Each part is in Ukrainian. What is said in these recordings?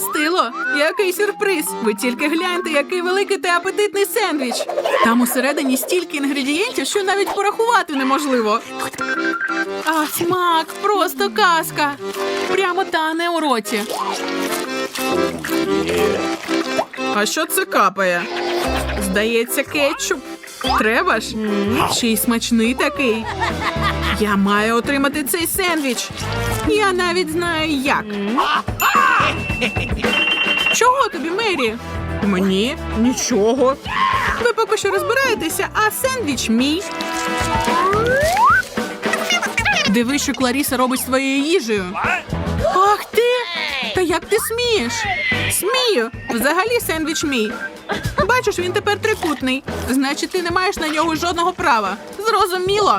Стило, який сюрприз! Ви тільки гляньте, який великий та апетитний сендвіч. Там усередині стільки інгредієнтів, що навіть порахувати неможливо. А смак, просто казка. Прямо тане у роті. А що це капає? Здається, кетчуп. Треба ж? Ще й смачний такий. Я маю отримати цей сендвіч. Я навіть знаю як. Чого тобі, Мері? Мені нічого. Ви поки що розбираєтеся, а сендвіч мій. Дивись, що Кларіса робить з твоєю їжею. Ах ти! Та як ти смієш? Смію. Взагалі сендвіч мій. Бачиш, він тепер трикутний. Значить, ти не маєш на нього жодного права. Зрозуміло.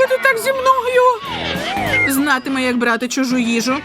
Що ти так зі мною? Знатиме, як брати чужу їжу.